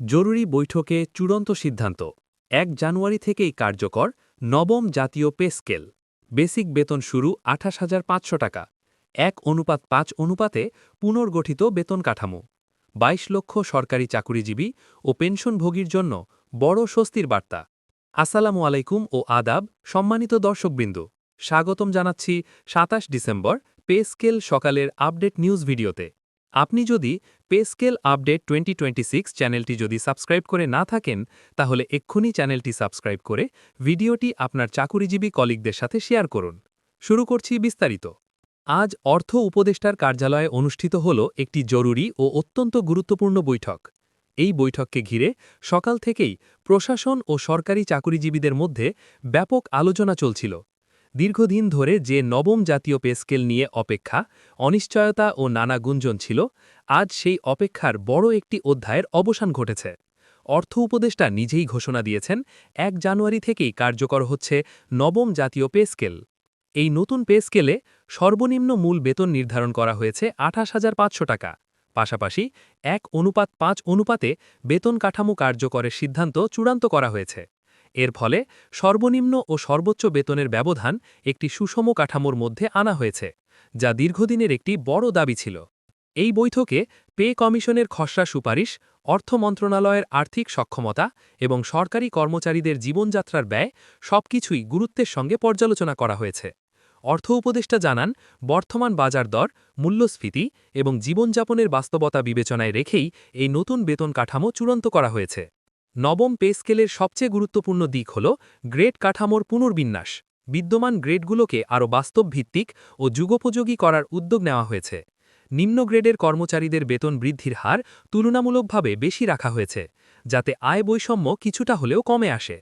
জরুরি বৈঠকে চূড়ান্ত সিদ্ধান্ত। এক জানুয়ারি থেকেই কার্যকর নবম জাতীয় পে স্কেল। বেসিক বেতন শুরু আঠাশ হাজার পাঁচশো টাকা। এক অনুপাত পাঁচ অনুপাতে পুনর্গঠিত বেতন কাঠামো। ২২ লক্ষ সরকারি চাকুরিজীবী ও পেনশনভোগীর জন্য বড় স্বস্তির বার্তা। আসসালামু আলাইকুম ও আদাব, সম্মানিত দর্শকবৃন্দ। স্বাগতম জানাচ্ছি সাতাশ ডিসেম্বর পে স্কেল সকালের আপডেট নিউজ ভিডিওতে। আপনি যদি পেস্কেল আপডেট টোয়েন্টি চ্যানেলটি যদি সাবস্ক্রাইব করে না থাকেন, তাহলে এক্ষুনি চ্যানেলটি সাবস্ক্রাইব করে ভিডিওটি আপনার চাকুরিজীবী কলিগদের সাথে শেয়ার করুন। শুরু করছি বিস্তারিত। আজ অর্থ উপদেষ্টার কার্যালয়ে অনুষ্ঠিত হল একটি জরুরি ও অত্যন্ত গুরুত্বপূর্ণ বৈঠক। এই বৈঠককে ঘিরে সকাল থেকেই প্রশাসন ও সরকারি চাকুরিজীবীদের মধ্যে ব্যাপক আলোচনা চলছিল। দীর্ঘদিন ধরে যে নবম জাতীয় পেস্কেল নিয়ে অপেক্ষা, অনিশ্চয়তা ও নানা গুঞ্জন ছিল, আজ সেই অপেক্ষার বড় একটি অধ্যায়ের অবসান ঘটেছে। অর্থ উপদেষ্টা নিজেই ঘোষণা দিয়েছেন, এক জানুয়ারি থেকেই কার্যকর হচ্ছে নবম জাতীয় পেস্কেল এই নতুন পে স্কেলে সর্বনিম্ন মূল বেতন নির্ধারণ করা হয়েছে আঠাশ হাজার পাঁচশো টাকা। পাশাপাশি এক অনুপাত পাঁচ অনুপাতে বেতন কাঠামো কার্যকরের সিদ্ধান্ত চূড়ান্ত করা হয়েছে। এর ফলে সর্বনিম্ন ও সর্বোচ্চ বেতনের ব্যবধান একটি সুষম কাঠামোর মধ্যে আনা হয়েছে, যা দীর্ঘদিনের একটি বড় দাবি ছিল। এই বৈঠকে পে কমিশনের খসড়া সুপারিশ, অর্থ মন্ত্রণালয়ের আর্থিক সক্ষমতা এবং সরকারি কর্মচারীদের জীবনযাত্রার ব্যয় সবকিছুই গুরুত্বের সঙ্গে পর্যালোচনা করা হয়েছে। অর্থ উপদেষ্টা জানান, বর্তমান বাজার দর, মূল্যস্ফীতি এবং জীবনযাপনের বাস্তবতা বিবেচনায় রেখেই এই নতুন বেতন কাঠামো চূড়ান্ত করা হয়েছে। নবম পে স্কেলের সবচেয়ে গুরুত্বপূর্ণ দিক হল গ্রেড কাঠামোর পুনর্বিন্যাস। বিদ্যমান গ্রেডগুলোকে আরও বাস্তবভিত্তিক ও যুগোপযোগী করার উদ্যোগ নেওয়া হয়েছে। নিম্ন গ্রেডের কর্মচারীদের বেতন বৃদ্ধির হার তুলনামূলকভাবে বেশি রাখা হয়েছে, যাতে আয় বৈষম্য কিছুটা হলেও কমে আসে।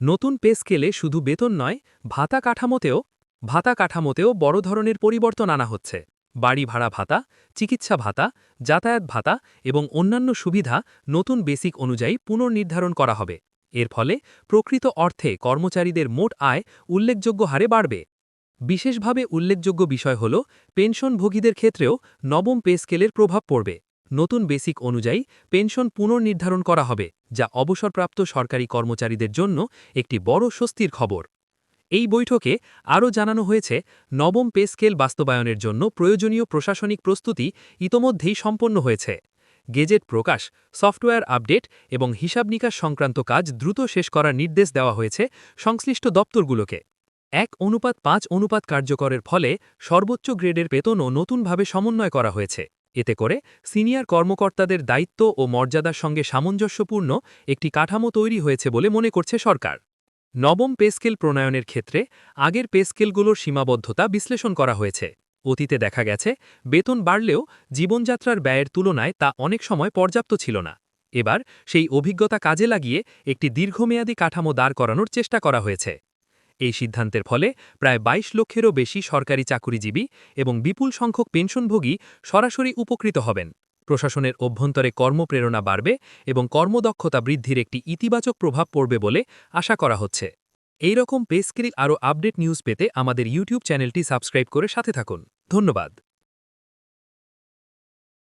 নতুন পে স্কেলে শুধু বেতন নয়, ভাতা কাঠামোতেও ভাতা কাঠামোতেও বড় ধরনের পরিবর্তন আনা হচ্ছে। বাড়ি ভাড়া ভাতা, চিকিৎসা ভাতা, যাতায়াত ভাতা এবং অন্যান্য সুবিধা নতুন বেসিক অনুযায়ী পুনর্নির্ধারণ করা হবে। এর ফলে প্রকৃত অর্থে কর্মচারীদের মোট আয় উল্লেখযোগ্য হারে বাড়বে। বিশেষভাবে উল্লেখযোগ্য বিষয় হল, পেনশনভোগীদের ক্ষেত্রেও নবম পে স্কেলের প্রভাব পড়বে। নতুন বেসিক অনুযায়ী পেনশন পুনর্নির্ধারণ করা হবে, যা অবসরপ্রাপ্ত সরকারি কর্মচারীদের জন্য একটি বড় স্বস্তির খবর। এই বৈঠকে আরও জানানো হয়েছে, নবম পে স্কেল বাস্তবায়নের জন্য প্রয়োজনীয় প্রশাসনিক প্রস্তুতি ইতোমধ্যেই সম্পন্ন হয়েছে। গেজেট প্রকাশ, সফটওয়্যার আপডেট এবং হিসাব নিকাশ সংক্রান্ত কাজ দ্রুত শেষ করার নির্দেশ দেওয়া হয়েছে সংশ্লিষ্ট দপ্তরগুলোকে। এক অনুপাত পাঁচ অনুপাত কার্যকরের ফলে সর্বোচ্চ গ্রেডের বেতনও নতুনভাবে সমন্বয় করা হয়েছে। এতে করে সিনিয়র কর্মকর্তাদের দায়িত্ব ও মর্যাদার সঙ্গে সামঞ্জস্যপূর্ণ একটি কাঠামো তৈরি হয়েছে বলে মনে করছে সরকার। নবম পে স্কেল প্রণয়নের ক্ষেত্রে আগের পে স্কেলগুলোর সীমাবদ্ধতা বিশ্লেষণ করা হয়েছে। অতীতে দেখা গেছে, বেতন বাড়লেও জীবনযাত্রার ব্যয়ের তুলনায় তা অনেক সময় পর্যাপ্ত ছিল না। এবার সেই অভিজ্ঞতা কাজে লাগিয়ে একটি দীর্ঘমেয়াদী কাঠামো দাঁড় করানোর চেষ্টা করা হয়েছে। এই সিদ্ধান্তের ফলে প্রায় ২২ লক্ষেরও বেশি সরকারি চাকুরিজীবী এবং বিপুল সংখ্যক পেনশনভোগী সরাসরি উপকৃত হবেন। প্রশাসনের অভ্যন্তরে কর্মপ্রেরণা বাড়বে এবং কর্মদক্ষতা বৃদ্ধির একটি ইতিবাচক প্রভাব পড়বে বলে আশা করা হচ্ছে। এইরকম পেস্কিল আরও আপডেট নিউজ পেতে আমাদের ইউটিউব চ্যানেলটি সাবস্ক্রাইব করে সাথে থাকুন। ধন্যবাদ।